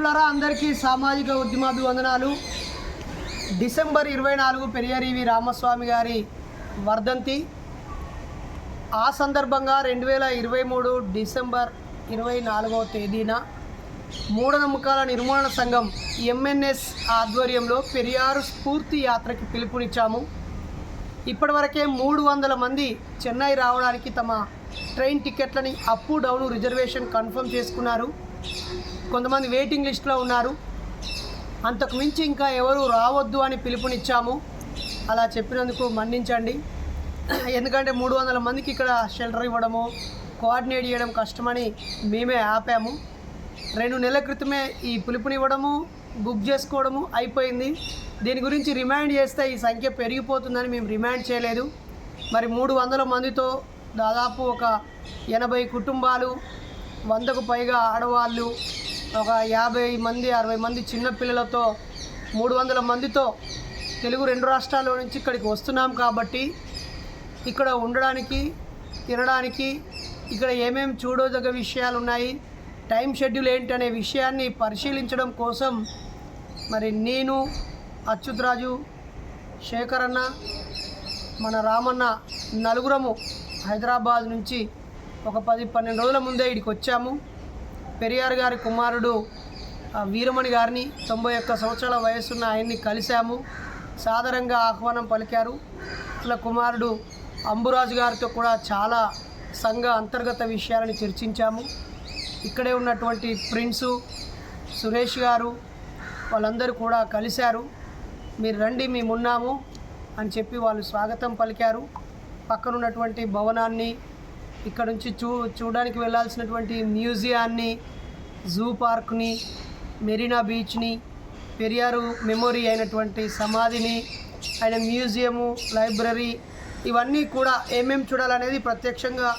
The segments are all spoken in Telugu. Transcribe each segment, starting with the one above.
మిత్రులారా అందరికీ సామాజిక ఉద్యమాభివందనాలు. డిసెంబర్ ఇరవై నాలుగు పెరియరివి రామస్వామి గారి వర్ధంతి. ఆ సందర్భంగా రెండు వేల ఇరవై మూడు డిసెంబర్ ఇరవై నాలుగవ తేదీన మూఢనమ్మకాల నిర్మూలన సంఘం ఎంఎన్ఎస్ ఆధ్వర్యంలో పెరియారు స్ఫూర్తి యాత్రకి పిలుపునిచ్చాము. ఇప్పటివరకే మూడు వందల మంది చెన్నై రావడానికి తమ ట్రైన్ టికెట్లని అప్ డౌన్ రిజర్వేషన్ కన్ఫర్మ్ చేసుకున్నారు. కొంతమంది వెయిటింగ్ లిస్ట్లో ఉన్నారు. అంతకు మించి ఇంకా ఎవరు రావద్దు అని పిలుపునిచ్చాము. అలా చెప్పినందుకు మన్నించండి. ఎందుకంటే మూడు వందల మందికి ఇక్కడ షెల్టర్ ఇవ్వడము కోఆర్డినేట్ చేయడం కష్టమని మేమే ఆపాము. రెండు నెలల క్రితమే ఈ పిలుపునివ్వడము బుక్ చేసుకోవడము అయిపోయింది. దీని గురించి రిమైండ్ చేస్తే ఈ సంఖ్య పెరిగిపోతుందని మేము రిమైండ్ చేయలేదు. మరి మూడు వందల మందితో దాదాపు ఒక ఎనభై కుటుంబాలు వందకు పైగా ఆడవాళ్ళు ఒక యాభై మంది అరవై మంది చిన్నపిల్లలతో మూడు వందల మందితో తెలుగు రెండు రాష్ట్రాల నుంచి ఇక్కడికి వస్తున్నాం కాబట్టి ఇక్కడ ఉండడానికి తినడానికి ఇక్కడ ఏమేమి చూడదగ్గ విషయాలు ఉన్నాయి టైం షెడ్యూల్ ఏంటి అనే విషయాన్ని పరిశీలించడం కోసం మరి నేను అచ్యుతరాజు శేఖరన్న మన రామన్న నలుగురము హైదరాబాద్ నుంచి ఒక పది పన్నెండు రోజుల ముందే ఇక్కడికి వచ్చాము. పెరియార్ గారి కుమారుడు ఆ, వీరమణి గారిని తొంభై ఒక్క సంవత్సరాల వయసున్న ఆయన్ని కలిశాము. సాధారణంగా ఆహ్వానం పలికారు. ఇట్లా కుమారుడు అంబురాజు గారితో కూడా చాలా సంఘ అంతర్గత విషయాలను చర్చించాము. ఇక్కడే ఉన్నటువంటి ప్రిన్సు సురేష్ గారు వాళ్ళందరూ కూడా కలిశారు. మీరు రండి మేము ఉన్నాము అని చెప్పి వాళ్ళు స్వాగతం పలికారు. పక్కనున్నటువంటి భవనాన్ని ఇక్కడ నుంచి చూ చూడడానికి వెళ్ళాల్సినటువంటి మ్యూజియాన్ని జూ పార్క్ని మెరీనా బీచ్ని పెరియారు మెమొరీ అయినటువంటి సమాధిని ఆయన మ్యూజియము లైబ్రరీ ఇవన్నీ కూడా ఏమేమి చూడాలనేది ప్రత్యక్షంగా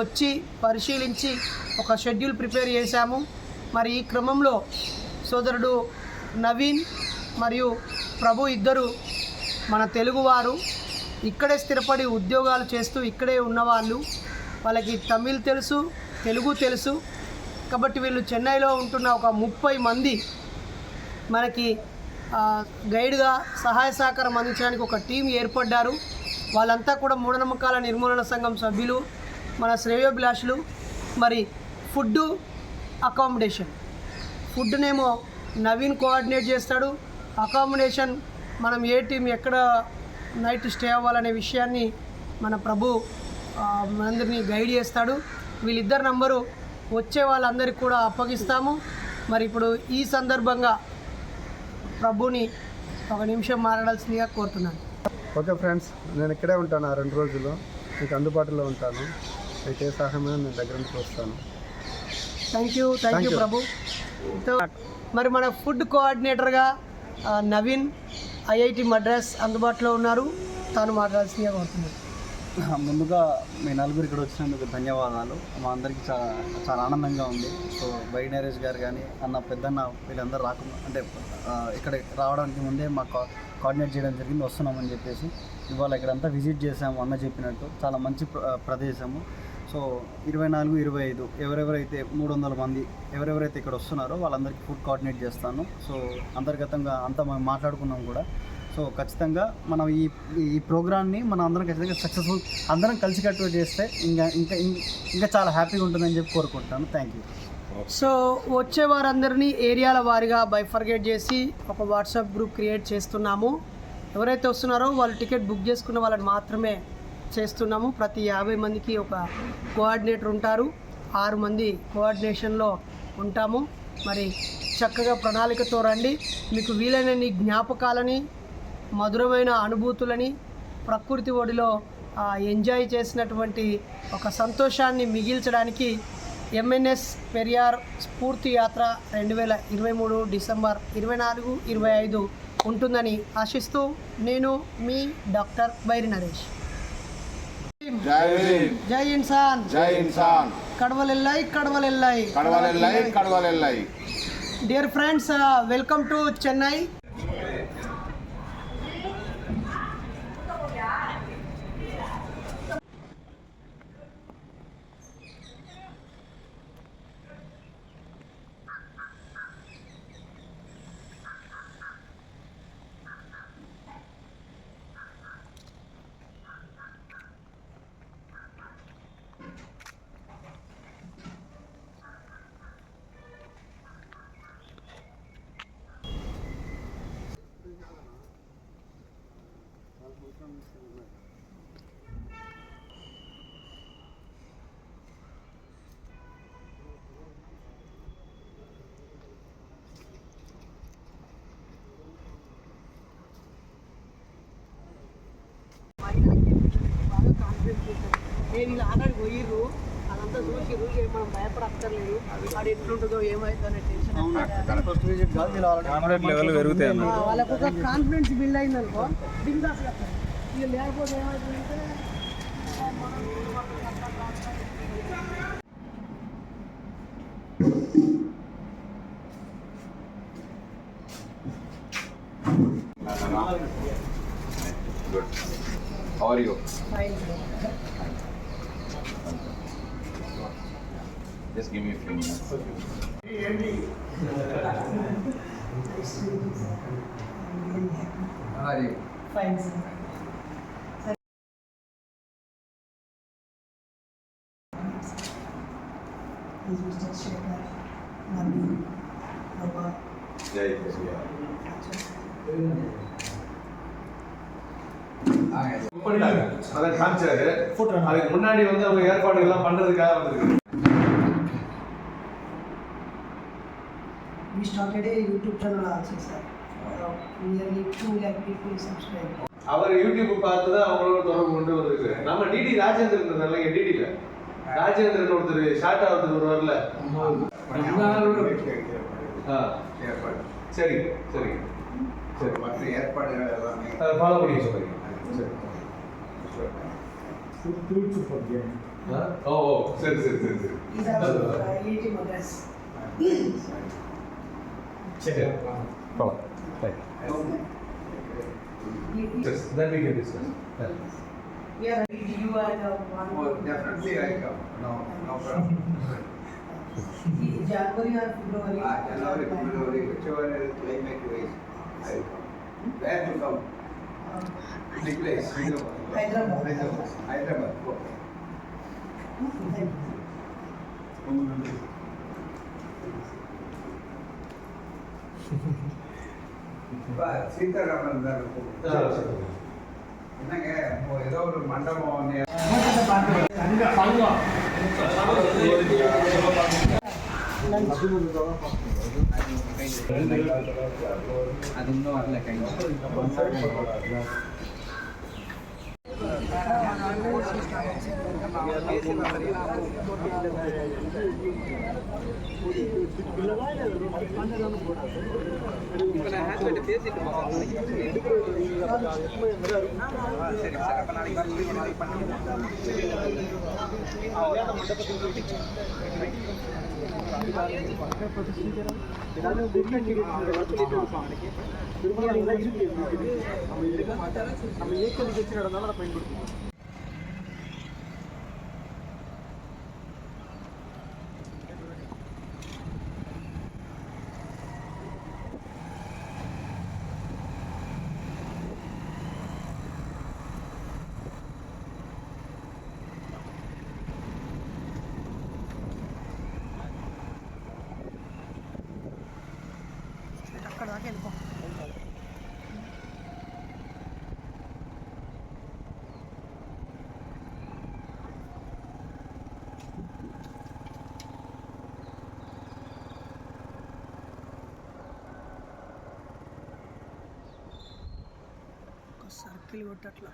వచ్చి పరిశీలించి ఒక షెడ్యూల్ ప్రిపేర్ చేశాము. మరి ఈ క్రమంలో సోదరుడు నవీన్ మరియు ప్రభు ఇద్దరు మన తెలుగువారు. ఇక్కడే స్థిరపడి ఉద్యోగాలు చేస్తూ ఇక్కడే ఉన్నవాళ్ళు. వాళ్ళకి తమిళ్ తెలుసు తెలుగు తెలుసు. కాబట్టి వీళ్ళు చెన్నైలో ఉంటున్న ఒక ముప్పై మంది మనకి గైడ్గా సహాయ సహకారం అందించడానికి ఒక టీం ఏర్పడ్డారు. వాళ్ళంతా కూడా మూఢనమ్మకాల నిర్మూలన సంఘం సభ్యులు మన శ్రేయోభిలాషులు. మరి ఫుడ్ అకామిడేషన్. ఫుడ్నేమో నవీన్ కోఆర్డినేట్ చేస్తాడు. అకామిడేషన్ మనం ఏ టీం ఎక్కడ నైట్ స్టే అవ్వాలనే విషయాన్ని మన ప్రభు ఆ, మనందరినీ గైడ్ చేస్తాడు. వీళ్ళిద్దరు నంబరు వచ్చే వాళ్ళందరికీ కూడా అప్పగిస్తాము. మరి ఇప్పుడు ఈ సందర్భంగా ప్రభుని ఒక నిమిషం మాట్లాడాల్సిందిగా కోరుతున్నాను. ఓకే ఫ్రెండ్స్ నేను ఇక్కడే ఉంటాను ఆ రెండు రోజులు. మీకు అందుబాటులో ఉంటాను. మీకు ఏ సహాయమైనా నేను దగ్గర నుంచి వస్తాను. Thank you thank you. Prabhu మరి మన ఫుడ్ కోఆర్డినేటర్గా నవీన్ ఐఐటి మద్రాస్ అందుబాటులో ఉన్నారు. తాను మాట్లాడాల్సిందిగా కోరుతున్నాను. ముందుగా మీ నలుగురు ఇక్కడ వచ్చినందుకు ధన్యవాదాలు. మా అందరికీ చాలా చాలా ఆనందంగా ఉంది. సో బై నరేష్ గారు కానీ అన్న పెద్దన్న వీళ్ళందరూ రాకుండా అంటే ఇక్కడ రావడానికి ముందే మాకు కోఆర్డినేట్ చేయడం జరిగింది. వస్తున్నామని చెప్పేసి ఇవాళ ఇక్కడంతా విజిట్ చేసాము అన్న చెప్పినట్టు. చాలా మంచి ప్ర- ప్రదేశము. సో ఇరవై నాలుగు ఇరవై ఐదు ఎవరెవరైతే మూడు వందల మంది ఎవరెవరైతే ఇక్కడ వస్తున్నారో వాళ్ళందరికీ ఫుడ్ కోఆర్డినేట్ చేస్తాను. సో అంతర్గతంగా అంతా మనం మాట్లాడుకున్నాం కూడా. సో ఖచ్చితంగా మనం ఈ ఈ ప్రోగ్రామ్ని మనం అందరం ఖచ్చితంగా సక్సెస్ఫుల్ అందరం కలిసికట్టుగా చేస్తే ఇంకా ఇంకా ఇంకా చాలా హ్యాపీగా ఉంటుందని చెప్పి కోరుకుంటాను థ్యాంక్ యూ సో వచ్చే వారందరినీ ఏరియాల వారిగా బైఫర్గేట్ చేసి ఒక వాట్సాప్ గ్రూప్ క్రియేట్ చేస్తున్నాము. ఎవరైతే వస్తున్నారో వాళ్ళు టికెట్ బుక్ చేసుకున్న వాళ్ళని మాత్రమే చేస్తున్నాము. ప్రతి యాభై మందికి ఒక కోఆర్డినేటర్ ఉంటారు. ఆరు మంది కోఆర్డినేషన్లో ఉంటాము. మరి చక్కగా ప్రణాళికతో రండి. మీకు వీలైన జ్ఞాపకాలని మధురమైన అనుభూతులని ప్రకృతి ఒడిలో ఎంజాయ్ చేసినటువంటి ఒక సంతోషాన్ని మిగిల్చడానికి ఎంఎన్ఎస్ పెరియార్ స్ఫూర్తి యాత్ర రెండు వేల ఇరవై మూడు డిసెంబర్ ఇరవై నాలుగు ఇరవై ఐదు ఉంటుందని ఆశిస్తూ నేను మీ డాక్టర్ బైరి నరేష్. జై ఇన్సాన్. జై Insaan. Dear friends welcome to Chennai నేను ఇలా ఆల్రెడీ పోయిర్రు. అదంతా చూసిర్రు. మనం భయపడక్కర్లేదు. అది ఎట్లుంటుందో ఏమవుతుందో అనే టెన్షన్ అవునా? ఫస్ట్ విజిట్ కాదు మీరు ఆల్రెడీ ఆ, వాళ్ళకు ఒక కాన్ఫిడెన్స్ బిల్డ్ అయింది అనుకో బిందాస్ ఇక లేకపోతే Good. How are you? fine. Just give me a few minutes. How are you? Fine, sir. Is Mr. Shekhar, Nabi, Baba, Jai அதை காமிச்சாரு அதுக்கு முன்னாடி வந்து அவங்க ஏற்பாடு எல்லாம் பண்றதுக்காக வந்திருக்கு We started a YouTube channel also, sir. Uh, nearly 2 lakh people subscribe. அவர் யூடியூப் பார்த்து தான் அவங்களோட தொடர்பு கொண்டு வந்திருக்கு நம்ம டிடி ராஜேந்திரன் இருந்தாங்க டிடில ராஜேந்திரன் ஒருத்தர் ஷார்ட் ஆகிறதுக்கு வருவார்ல. சரி சரி. சரி. மற்ற ஏற்பாடுகள் எல்லாமே ஃபாலோ பண்ணி சொல்லுங்க. சரி. ஓ சரி சரி சரி சரி. சரி போலாம் right He- he- Yes, then we can discuss. Yeah. We are ready to you and uh, one. Oh, definitely I come. No, no problem. He- January or February. Ah, January, February, whichever is climate wise, I will come. Where to come? Um, The place. Hyderabad. Hyderabad. Hyderabad. Okay. Thank you. Sitaraman தான் என்னங்க ஏதோ ஒரு மண்டபம் அது இன்னும் வரல கை. திருமணம் நம்ம இருக்க நம்ம இயக்க நிகழ்ச்சி நடந்தாலும் அதை பயன்படுத்தணும் ఒక కొట్టట్లా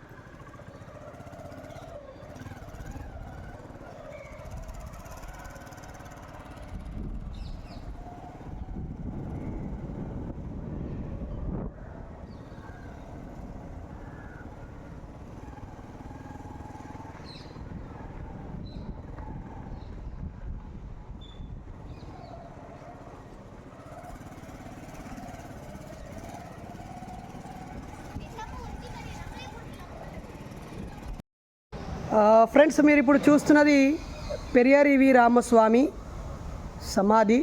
ఫ్రెండ్స్ మీరు ఇప్పుడు చూస్తున్నది పెరియారి వి రామస్వామి సమాధి.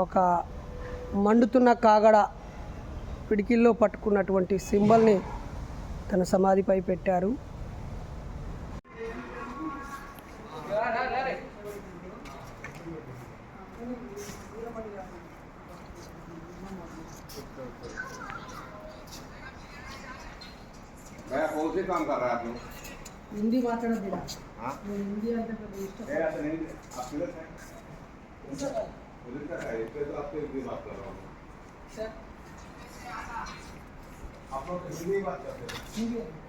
ఒక మండుతున్న కాగడ పిడికిల్లో పట్టుకున్నటువంటి సింబల్ని తన సమాధిపై పెట్టారు. ಹಿಂದಿ ಮಾತಾಡೋದಿಲ್ಲ ಹಿಂದಿ ಅಂತ आप लोग हिंदी बात करते हैं।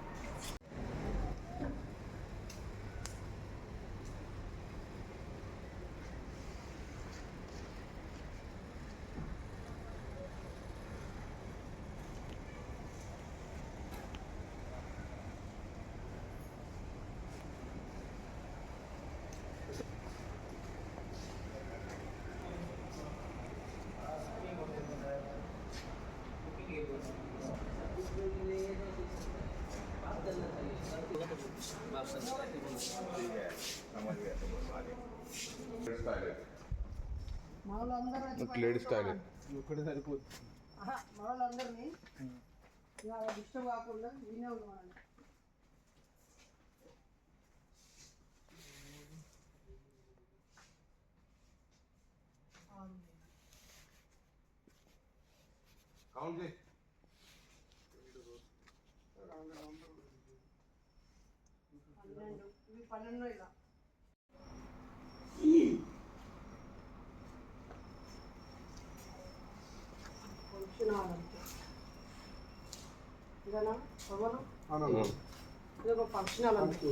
లేడీస్ టాయిలెట్ ఒక్కడే సరిపోతుంది మరొలందరినీ కాకుండా నేనే ఉన్నాను పన్నెండు ఇవి పన్నెండు ఇలా. ఫంక్షన్ హాల్ అంతే ఇదేనా అవునమ్మా ఇది ఒక ఫంక్షన్ హాల్ అంతే